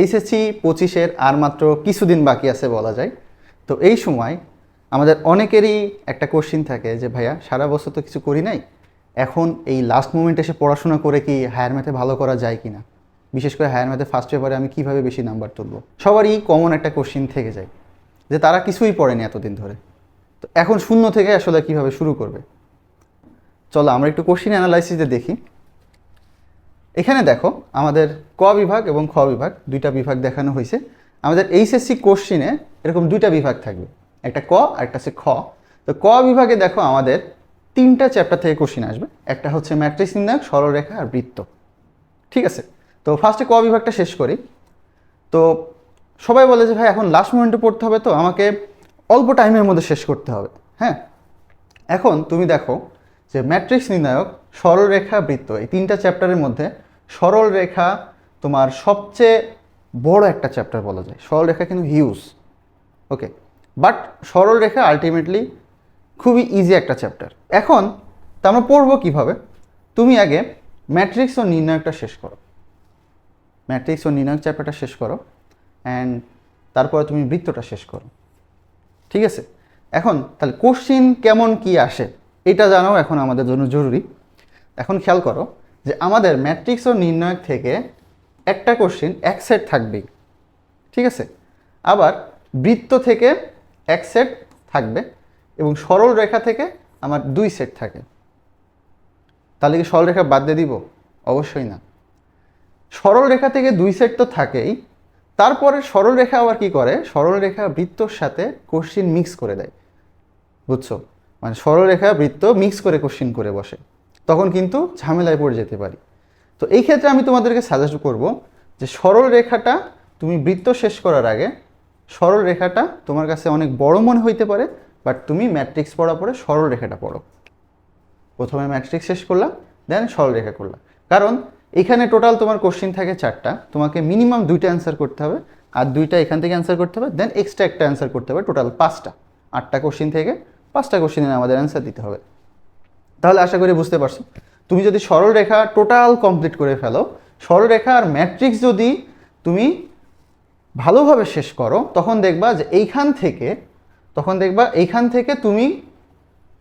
HSC পঁচিশের আর মাত্র কিছুদিন বাকি আছে বলা যায়। তো এই সময় আমাদের অনেকেরই একটা কোশ্চিন থাকে যে, ভাইয়া, সারা বছর তো কিছু করি নাই? এখন এই লাস্ট মোমেন্টে এসে পড়াশোনা করে কি হায়ার ম্যাথে ভালো করা যায় কি না বিশেষ করে হায়ার ম্যাথে ফার্স্ট পেপারে আমি কীভাবে বেশি নাম্বার তুলব? সবারই কমন একটা কোশ্চিন থেকে যায় যে, তারা কিছুই পড়েনি এতদিন ধরে। তো এখন শূন্য থেকে আসলে কীভাবে শুরু করবে? চলো আমরা একটু কোশ্চিন অ্যানালাইসিসে দেখি। এখানে দেখো আমাদের ক বিভাগ এবং খ বিভাগ, দুইটা বিভাগ দেখানো হয়েছে। আমাদের এইচএসসি কোশ্চিনে এরকম দুইটা বিভাগ থাকবে। একটা ক আর একটা হচ্ছে খ। তো ক বিভাগে দেখো আমাদের তিনটা চ্যাপ্টার থেকে কোশ্চিন আসবে। একটা হচ্ছে ম্যাট্রিক্স নির্ণায়ক, সরলরেখা আর বৃত্ত। ঠিক আছে? তো ফার্স্টে ক বিভাগটা শেষ করি। তো সবাই বলে যে, ভাই, এখন লাস্ট মোমেন্টে পড়তে হবে তো, আমাকে অল্প টাইমের মধ্যে শেষ করতে হবে। হ্যাঁ? এখন তুমি দেখো যে ম্যাট্রিক্স নির্ণায়ক সরলরেখা বৃত্ত, এই তিনটা চ্যাপ্টারের মধ্যে সরল রেখা তোমার সবচেয়ে বড় একটা চ্যাপ্টার বলা যায়। সরল রেখা কিন্তু হিউজ। ওকে বাট সরল রেখা আলটিমেটলি খুবই ইজি একটা চ্যাপ্টার। এখন তা আমরা পড়ব কীভাবে? তুমি আগে ম্যাট্রিক্স ও নির্ণায়কটা শেষ করো। ম্যাট্রিক্স ও নির্ণায়ক চ্যাপ্টারটা শেষ করো অ্যান্ড তারপরে তুমি বৃত্তটা শেষ করো। ঠিক আছে? এখন তাহলে কোশ্চিন কেমন কি আসে? এটা জানাও এখন আমাদের জন্য জরুরি। এখন খেয়াল করো যে আমাদের ম্যাট্রিক্স ও নির্ণায়ক থেকে একটা কোশ্চিন এক সেট থাকবেই। ঠিক আছে? আবার বৃত্ত থেকে এক সেট থাকবে এবং সরল রেখা থেকে আমার দুই সেট থাকে। তাহলে কি সরল রেখা বাদ দিয়ে দিব? অবশ্যই না। সরল রেখা থেকে দুই সেট তো থাকেই। তারপরে সরল রেখা আবার কি করে? সরল রেখা বৃত্তর সাথে কোশ্চিন মিক্স করে দেয়। বুঝছ? মানে সরলরেখা বৃত্ত মিক্স করে কোশ্চিন করে বসে। তখন কিন্তু ঝামেলায় পড়ে যেতে পারি। তো এই ক্ষেত্রে আমি তোমাদেরকে সাজেস্ট করব যে সরল রেখাটা তুমি বৃত্ত শেষ করার আগে সরল রেখাটা তোমার কাছে অনেক বড় মনে হইতে পারে বাট তুমি ম্যাট্রিক্স পড়া পরে সরল রেখাটা পড়ো। প্রথমে ম্যাট্রিক্স শেষ করলাম দেন সরলরেখা করলাম কারণ এখানে টোটাল তোমার কোশ্চিন থাকে চারটা, তোমাকে মিনিমাম দুইটা অ্যান্সার করতে হবে, আর দুইটা এখান থেকে অ্যান্সার করতে হবে দেন এক্সট্রা একটা অ্যান্সার করতে হবে টোটাল পাঁচটা। আটটা কোশ্চিন থেকে পাঁচটা কোশ্চিনের আমাদের অ্যান্সার দিতে হবে। তাহলে আশা করি বুঝতে পারছ। তুমি যদি সরল রেখা টোটাল কমপ্লিট করে ফেলো, সরল রেখা আর ম্যাট্রিক্স যদি তুমি ভালোভাবে শেষ করো, তখন দেখবা যে এইখান থেকে, তখন দেখবা এইখান থেকে তুমি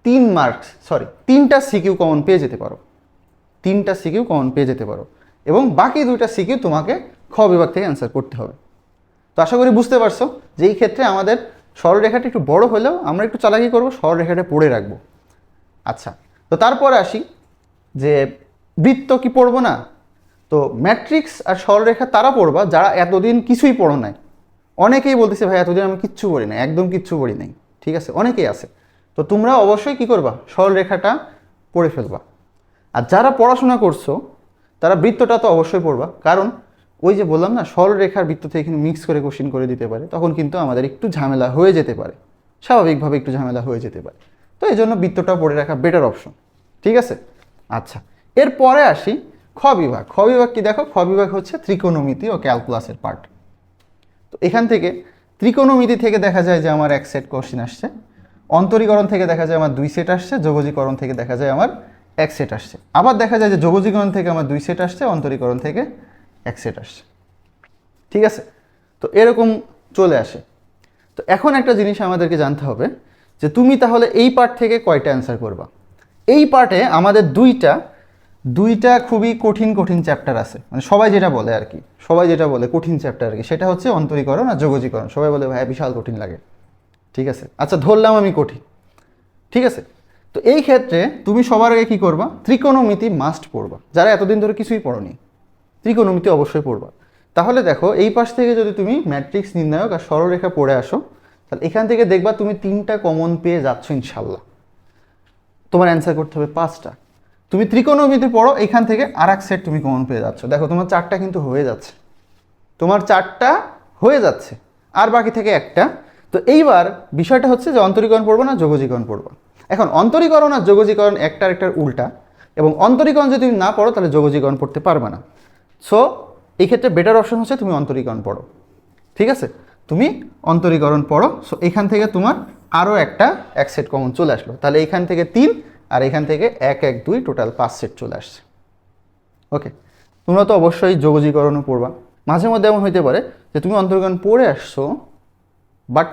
তিন মার্কস সরি তিনটা সিকিউ কমন পেয়ে যেতে পারো। তিনটা সিকিউ কমন পেয়ে যেতে পারো। এবং বাকি দুইটা সিকিউ তোমাকে খ বিভাগ থেকে অ্যান্সার করতে হবে। তো আশা করি বুঝতে পারছ যে এই ক্ষেত্রে আমাদের সরলরেখাটা একটু বড় হলেও আমরা একটু চালাকি করব, সরলরেখাটা পড়ে রাখব। আচ্ছা তো তারপরে আসি যে বৃত্ত কি পড়ব না? তো ম্যাট্রিক্স আর সরলরেখা তারা পড়বা, যারা এতদিন কিছুই পড়ো নাই। অনেকেই বলতেছে, ভাই, এতদিন আমি কিচ্ছু পড়ি নাই, একদম কিচ্ছু পড়ি নাই। ঠিক আছে, অনেকেই আছে। তো তোমরা অবশ্যই কি করবা? সরলরেখাটা পড়ে ফেলবা। আর যারা পড়াশোনা করছ, তারা বৃত্তটা তো অবশ্যই পড়বা। কারণ ওই যে বললাম না, সরলরেখার বৃত্ত থেকে কিন্তু মিক্স করে কোশ্চিন করে দিতে পারে, তখন কিন্তু আমাদের একটু ঝামেলা হয়ে যেতে পারে। স্বাভাবিকভাবে একটু ঝামেলা হয়ে যেতে পারে। তো এই জন্য বৃত্তটা পড়ে রাখা বেটার অপশন ঠিক আছে? আচ্ছা এরপরে আসি খ বিভাগ। খ বিভাগ কি দেখো? খ বিভাগ হচ্ছে ত্রিকোণমিতি ও ক্যালকুলাসের পার্ট তো এখান থেকে ত্রিকোণমিতি থেকে দেখা যায় যে আমার এক সেট কোশ্চিন আসছে, অন্তরীকরণ থেকে দেখা যায় আমার দুই সেট আসছে, যোগজীকরণ থেকে দেখা যায় আমার এক সেট আসছে। আবার দেখা যায় যে যোগজীকরণ থেকে আমার দুই সেট আসছে, অন্তরীকরণ থেকে এক সেট ঠিক আছে? তো এরকম চলে আসে। তো এখন একটা জিনিস আমাদেরকে জানতে হবে যে তুমি তাহলে এই পার্ট থেকে কয়টা অ্যান্সার করবা? এই পার্টে আমাদের দুইটা দুইটা খুবই কঠিন কঠিন চ্যাপ্টার আছে। মানে সবাই যেটা বলে আর কি, সবাই যেটা বলে কঠিন চ্যাপ্টার আর কি, সেটা হচ্ছে অন্তরীকরণ আর যোগজীকরণ। সবাই বলে ভাই বিশাল কঠিন লাগে। ঠিক আছে? আচ্ছা ধরলাম আমি কঠিন। ঠিক আছে? তো এই ক্ষেত্রে তুমি সবার আগে কি করবা? ত্রিকোণমিতি মাস্ট পড়বা। যারা এতদিন ধরে কিছুই পড়নি ত্রিকোণমিতি অবশ্যই পড়বা। তাহলে দেখো, এই পাশ থেকে যদি তুমি ম্যাট্রিক্স নির্ণায়ক আর সরলরেখা পড়ে আসো, তাহলে এখান থেকে দেখবা তুমি তিনটা কমন পেয়ে যাচ্ছ ইনশাল্লাহ তোমার অ্যান্সার করতে হবে পাঁচটা। তুমি ত্রিকোণমিতি পড়ো, এখান থেকে আর এক সেট তুমি কমন পেয়ে যাচ্ছ। দেখো, তোমার চারটা কিন্তু হয়ে যাচ্ছে। তোমার চারটা হয়ে যাচ্ছে, আর বাকি থেকে একটা। তো এইবার বিষয়টা হচ্ছে যে অন্তরীকরণ পড়ব না, যোগজীকরণ পড়ব। এখন অন্তরীকরণ আর যোগজীকরণ একটার একটার উল্টা, এবং অন্তরীকরণ যদি তুমি না পড়ো, তাহলে যোগজীকরণ পড়তে পারবে না। সো এই ক্ষেত্রে বেটার অপশন হচ্ছে তুমি অন্তরীকরণ পড়ো। ঠিক আছে? তুমি অন্তরীকরণ পড়ো। সো এখান থেকে তোমার আরও একটা এক সেট কমন চলে আসলো। তাহলে এখান থেকে তিন আর এখান থেকে এক এক, দুই টোটাল পাঁচ সেট চলে আসছে। ওকে তোমরা তো অবশ্যই যোগজীকরণও পড়বা। মাঝে মধ্যে এমন হইতে পারে যে তুমি অন্তরীকরণ পড়ে আসছো বাট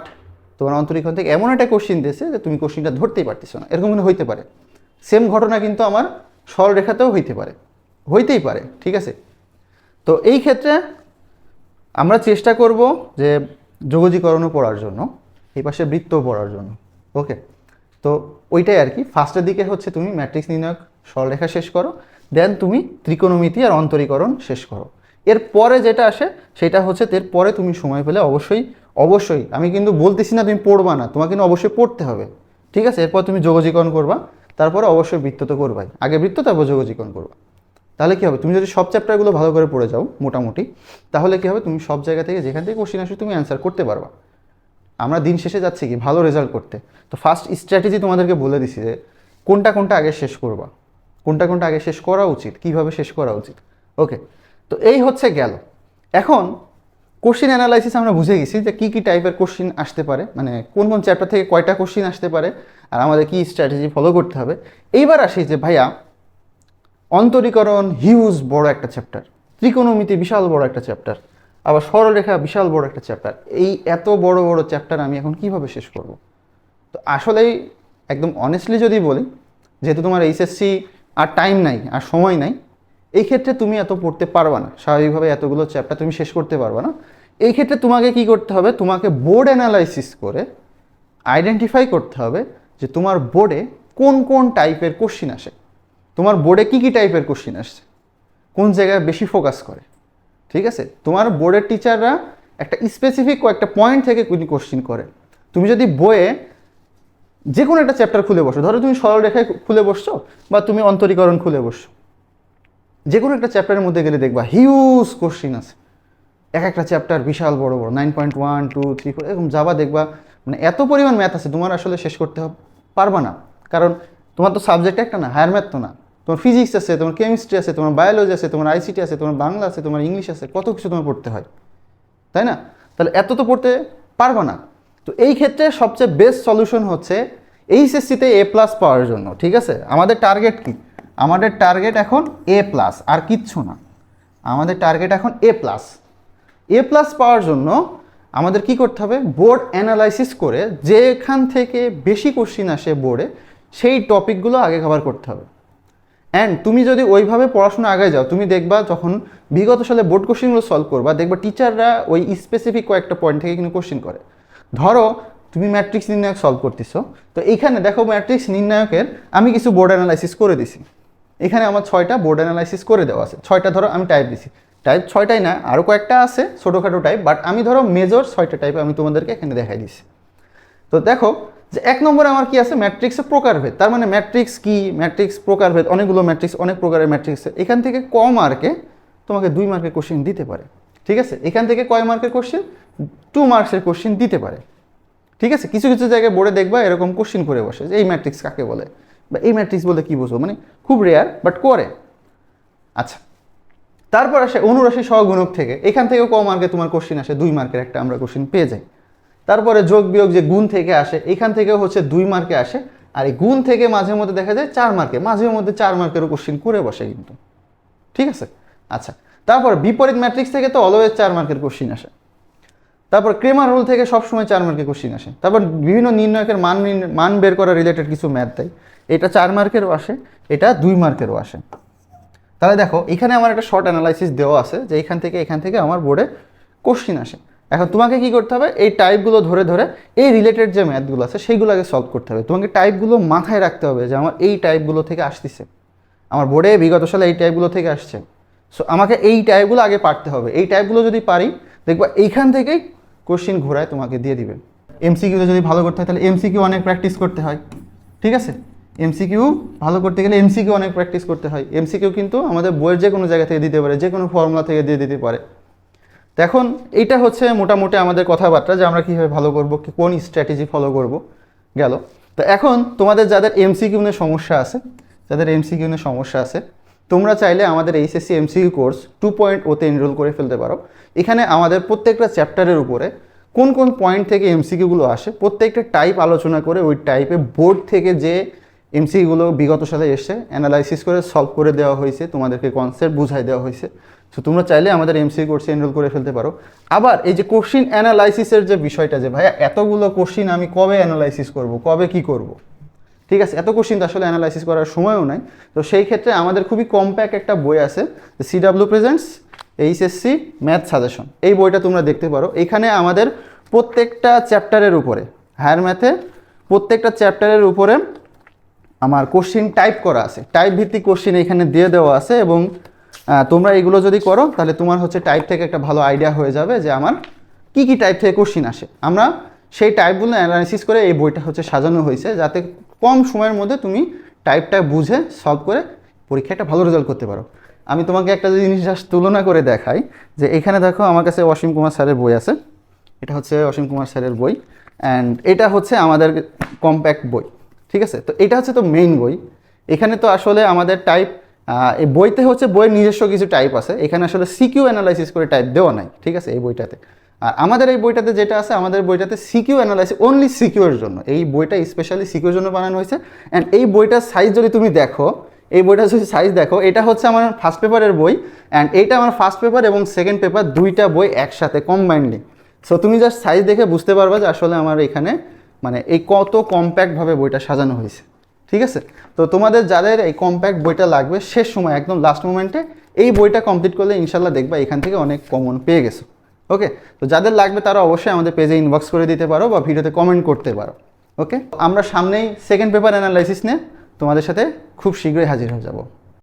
তোমার অন্তরীকরণ থেকে এমন একটা কোশ্চিন দিয়েছে যে তুমি কোশ্চিনটা ধরতেই পারতেছো না। এরকম কিন্তু হইতে পারে। সেম ঘটনা কিন্তু আমার সরলরেখাতেও হইতে পারে। হইতেই পারে। ঠিক আছে? তো এই ক্ষেত্রে আমরা চেষ্টা করব যে যোগজীকরণও পড়ার জন্য, এই পাশে বৃত্তও পড়ার জন্য ওকে তো ওইটাই আর কি। ফার্স্টের দিকে হচ্ছে তুমি ম্যাট্রিক্স নির্ণায়ক সরলরেখা শেষ করো, দেন তুমি ত্রিকোণমিতি আর অন্তরীকরণ শেষ করো। এর পরে যেটা আসে, সেটা হচ্ছে এর পরে তুমি সময় পেলে অবশ্যই অবশ্যই, আমি কিন্তু বলতেছি না তুমি পড়বা না, তোমাকে কিন্তু অবশ্যই পড়তে হবে, ঠিক আছে? এরপর তুমি যোগজীকরণ করবা, তারপরে অবশ্যই বৃত্ত তো করবাই। আগে বৃত্ত, তারপর যোগজীকরণ করবা। তাহলে কী হবে? তুমি যদি সব চ্যাপ্টারগুলো ভালো করে পড়ে যাও, মোটামুটি, তাহলে কী হবে? তুমি সব জায়গা থেকে যেখান থেকে কোশ্চিন আসে তুমি অ্যান্সার করতে পারবা। আমরা দিন শেষে যাচ্ছি কি? ভালো রেজাল্ট করতে। তো ফার্স্ট স্ট্র্যাটেজি তোমাদেরকে বলে দিছি যে, কোনটা কোনটা আগে শেষ করবা? কোনটা কোনটা আগে শেষ করা উচিত? কীভাবে শেষ করা উচিত? ওকে তো এই হচ্ছে গেল। এখন কোশ্চিন অ্যানালাইসিস আমরা বুঝে গেছি যে কী কী টাইপের কোশ্চিন আসতে পারে মানে কোন কোন চ্যাপ্টার থেকে কয়টা কোশ্চিন আসতে পারে, আর আমাদের কী স্ট্র্যাটেজি ফলো করতে হবে। এইবার আসি যে, ভাইয়া অন্তরীকরণ, হিউজ বড় একটা চ্যাপ্টার ত্রিকোণমিতি বিশাল বড় একটা চ্যাপ্টার আবার সরলরেখা বিশাল বড় একটা চ্যাপ্টার এই এত বড় বড় চ্যাপ্টার আমি এখন কীভাবে শেষ করব? তো আসলেই একদম অনেস্টলি যদি বলি, যেহেতু তোমার এইচএসসি আর টাইম নাই, আর সময় নাই, এই ক্ষেত্রে তুমি এত পড়তে পারবা না। স্বাভাবিকভাবে এতগুলো চ্যাপ্টার তুমি শেষ করতে পারবা না। এই ক্ষেত্রে তোমাকে কি করতে হবে? তোমাকে বোর্ড অ্যানালাইসিস করে আইডেন্টিফাই করতে হবে যে তোমার বোর্ডে কোন কোন টাইপের কোশ্চিন আসে। তোমার বোর্ডে কী কী টাইপের কোশ্চিন আসছে? কোন জায়গায় বেশি ফোকাস করে? ঠিক আছে? তোমার বোর্ডের টিচাররা একটা স্পেসিফিক কয়েকটা পয়েন্ট থেকে কোশ্চিন করে। তুমি যদি বইয়ে যে কোনো একটা চ্যাপ্টার খুলে বসো, ধরো তুমি সরলরেখায় খুলে বসছো বা তুমি অন্তরীকরণ খুলে বসছো যে কোনো একটা চ্যাপ্টারের মধ্যে গেলে দেখবা হিউজ কোশ্চিন আছে। এক একটা চ্যাপ্টার বিশাল বড় বড় nine point one two three four এরকম যাবা দেখবা মানে এত পরিমাণ ম্যাথ আছে, তোমার আসলে শেষ করতে পারবা না। কারণ তোমার তো সাবজেক্ট একটা না হায়ার ম্যাথ তো না। তোমার ফিজিক্স আছে, তোমার কেমিস্ট্রি আছে, তোমার বায়োলজি আছে, তোমার আইসিটি আছে, তোমার বাংলা আছে, তোমার ইংলিশ আছে, কত কিছু তোমার পড়তে হয়, তাই না? তাহলে এত তো পড়তে পারবা না। তো এই ক্ষেত্রে সবচেয়ে বেস্ট সলিউশন হচ্ছে এইচএসসিতে এ প্লাস পাওয়ার জন্য, ঠিক আছে? আমাদের টার্গেট কি? আমাদের টার্গেট এখন এ প্লাস আর কিচ্ছু না। আমাদের টার্গেট এখন এ প্লাস এ প্লাস পাওয়ার জন্য আমাদের কি করতে হবে? বোর্ড অ্যানালাইসিস করে যেখান থেকে বেশি কোশ্চিন আসে বোর্ডে সেই টপিকগুলো আগে কভার করতে হবে। অ্যান্ড তুমি যদি ওইভাবে পড়াশোনা আগে যাও, তুমি দেখবা যখন বিগত সালে বোর্ড কোশ্চেনগুলো সলভ করবা, দেখবা টিচাররা ওই স্পেসিফিক কয়েকটা পয়েন্ট থেকে কিন্তু কোশ্চেন করে। ধরো, তুমি ম্যাট্রিক্স নির্ণায়ক সলভ করতেছো, তো এখানে দেখো ম্যাট্রিক্স নির্ণায়কের আমি কিছু বোর্ড অ্যানালাইসিস করে দিছি। এখানে আমার ছয়টা বোর্ড অ্যানালাইসিস করে দেওয়া আছে। ছয়টা ধরো আমি টাইপ দিছি। টাইপ ছয়টাই না আরও কয়েকটা আছে, ছোটোখাটো টাইপ বাট আমি ধরো মেজর ছয়টা টাইপ আমি তোমাদেরকে এখানে দেখাই দিছি। তো দেখো যে এক নম্বরে আমার কি আছে? ম্যাট্রিক্সের প্রকারভেদ। তার মানে ম্যাট্রিক্স কি? ম্যাট্রিক্স, প্রকারভেদ, অনেকগুলো ম্যাট্রিক্স, অনেক প্রকারের ম্যাট্রিক্স। এখান থেকে ক মার্কে তোমাকে দুই মার্কের কোশ্চেন দিতে পারে। ঠিক আছে? এখান থেকে কয় মার্কের কোশ্চেন টু মার্কসের কোশ্চেন দিতে পারে। ঠিক আছে? কিছু কিছু জায়গায় বোর্ডে দেখবা এরকম কোশ্চেন করে বসে যে এই ম্যাট্রিক্স কাকে বলে? বা এই ম্যাট্রিক্স বলে কি বুঝব মানে খুব রেয়ার বাট করে। আচ্ছা। তারপর আসে অনুরাশি সহগুণক থেকে। এখান থেকেও ক মার্কে তোমার কোশ্চেন আসে। দুই মার্কের একটা আমরা কোশ্চেন পেয়ে যাই। তারপরে যোগ বিয়োগ যে গুণ থেকে আসে, এখান থেকেও হচ্ছে দুই মার্কে আসে। আর এই গুণ থেকে মাঝে মধ্যে দেখা যায় চার মার্কে, মাঝে মধ্যে চার মার্কেরও কোশ্চেন করে বসে কিন্তু। ঠিক আছে? আচ্ছা তারপর বিপরীত ম্যাট্রিক্স থেকে তো অলওয়েজ চার মার্কের কোশ্চিন আসে। তারপর ক্রেমার রুল থেকে সবসময় চার মার্কের কোশ্চিন আসে। তারপর বিভিন্ন নির্ণয়কের মান মান বের করা রিলেটেড কিছু ম্যাথ দেয়। এটা চার মার্কেরও আসে, এটা দুই মার্কেরও আসে। তাহলে দেখো, এখানে আমার একটা শর্ট অ্যানালাইসিস দেওয়া আছে যে এখান থেকে এখান থেকে আমার বোর্ডে কোশ্চিন আসে। এখন তোমাকে কি করতে হবে? এই টাইপগুলো ধরে ধরে এই রিলেটেড যে ম্যাথগুলো আছে সেইগুলো আগে সলভ করতে হবে। তোমাকে টাইপগুলো মাথায় রাখতে হবে যে আমার এই টাইপগুলো থেকে আসতেছে। আমার বোর্ডে বিগত সালে এই টাইপগুলো থেকে আসছে। সো আমাকে এই টাইপগুলো আগে পারতে হবে। এই টাইপগুলো যদি পারি, দেখবা এইখান থেকেই কোশ্চিন ঘোরায় তোমাকে দিয়ে দিবে। এমসিকিউ যদি ভালো করতে হয়, তাহলে এমসিকিউ অনেক প্র্যাকটিস করতে হয়। ঠিক আছে? এমসিকিউ ভালো করতে গেলে এমসিকিউ অনেক প্র্যাকটিস করতে হয়। এমসিকিউ কিন্তু আমাদের বইয়ের যে কোনো জায়গা থেকে দিতে পারে যে কোনো ফর্মুলা থেকে দিয়ে দিতে পারে। তো এখন এইটা হচ্ছে মোটামুটি আমাদের কথাবার্তা যে আমরা কীভাবে ভালো করব কোন স্ট্র্যাটেজি ফলো করব গেল। তো এখন তোমাদের যাদের এমসিকিউ নিয়ে সমস্যা আছে, যাদের এমসিকিউ নিয়ে সমস্যা আছে, তোমরা চাইলে আমাদের HSC MCQ course two point ওতে এনরোল করে ফেলতে পারো। এখানে আমাদের প্রত্যেকটা চ্যাপ্টারের উপরে কোন কোন পয়েন্ট থেকে এমসিকিউগুলো আসে, প্রত্যেকটা টাইপ আলোচনা করে ওই টাইপে বোর্ড থেকে যে এমসিগুলো বিগত সালে এসে অ্যানালাইসিস করে সলভ করে দেওয়া হয়েছে, তোমাদেরকে কনসেপ্ট বুঝাই দেওয়া হয়েছে। সো তোমরা চাইলে আমাদের এমসি কোর্সে এনরোল করে ফেলতে পারো। আবার এই যে কোশ্চিন অ্যানালাইসিসের যে বিষয়টা যে, ভাইয়া, এতগুলো কোশ্চিন আমি কবে অ্যানালাইসিস করব? কবে কি করব? ঠিক আছে, এত কোশ্চিন আসলে অ্যানালাইসিস করার সময়ও নাই। তো সেই ক্ষেত্রে আমাদের খুবই কম্প্যাক্ট একটা বই আছে CW presents HSC math suggestion এই বইটা তোমরা দেখতে পারো। এখানে আমাদের প্রত্যেকটা চ্যাপ্টারের উপরে হায়ার ম্যাথে প্রত্যেকটা চ্যাপ্টারের উপরে আমার কোশ্চিন টাইপ করা আছে। টাইপ ভিত্তিক কোশ্চিন এখানে দিয়ে দেওয়া আছে এবং তোমরা এগুলো যদি করো, তাহলে তোমার হচ্ছে টাইপ থেকে একটা ভালো আইডিয়া হয়ে যাবে যে আমার কি কি টাইপ থেকে কোশ্চিন আসে। আমরা সেই টাইপগুলো অ্যানালাইসিস করে এই বইটা হচ্ছে সাজানো হয়েছে, যাতে কম সময়ের মধ্যে তুমি টাইপটা বুঝে সলভ করে পরীক্ষায় একটা ভালো রেজাল্ট করতে পারো। আমি তোমাকে একটা জিনিস তুলনা করে দেখাই, যে এখানে দেখো আমার কাছে অসীম কুমার স্যারের বই আছে। এটা হচ্ছে অসীম কুমার স্যারের বই। অ্যান্ড এটা হচ্ছে আমাদের কম্প্যাক্ট বই, ঠিক আছে? তো এটা হচ্ছে তো মেইন বই। এখানে তো আসলে আমাদের টাইপ এই বইতে হচ্ছে বইয়ের নিজস্ব কিছু টাইপ আছে। এখানে আসলে সিকিউ অ্যানালাইসিস করে টাইপ দেওয়া নাই, ঠিক আছে, এই বইটাতে। আর আমাদের এই বইটাতে যেটা আছে, আমাদের বইটাতে সিকিউ অ্যানালাইসিস অনলি সিকিউর জন্য। এই বইটা স্পেশালি সিকিউর জন্য বানানো হয়েছে। অ্যান্ড এই বইটার সাইজ যদি তুমি দেখো, এই বইটা যদি সাইজ দেখো, এটা হচ্ছে আমার ফার্স্ট পেপারের বই। অ্যান্ড এইটা আমার ফার্স্ট পেপার এবং সেকেন্ড পেপার দুইটা বই একসাথে কম্বাইন্ডলি সো তুমি জাস্ট সাইজ দেখে বুঝতে পারবা যে আসলে আমার এখানে মানে এই কত কম্প্যাক্টভাবে বইটা সাজানো হয়েছে। ঠিক আছে? তো তোমাদের যাদের এই কম্প্যাক্ট বইটা লাগবে, শেষ সময়, একদম লাস্ট মোমেন্টে এই বইটা কমপ্লিট করলে ইনশাল্লাহ দেখবা এখান থেকে অনেক কমন পেয়ে গেছো। ওকে তো যাদের লাগবে তারা অবশ্যই আমাদের পেজে ইনবক্স করে দিতে পারো বা ভিডিওতে কমেন্ট করতে পারো। ওকে আমরা সামনেই সেকেন্ড পেপার অ্যানালাইসিস নিয়ে তোমাদের সাথে খুব শীঘ্রই হাজির হয়ে যাব।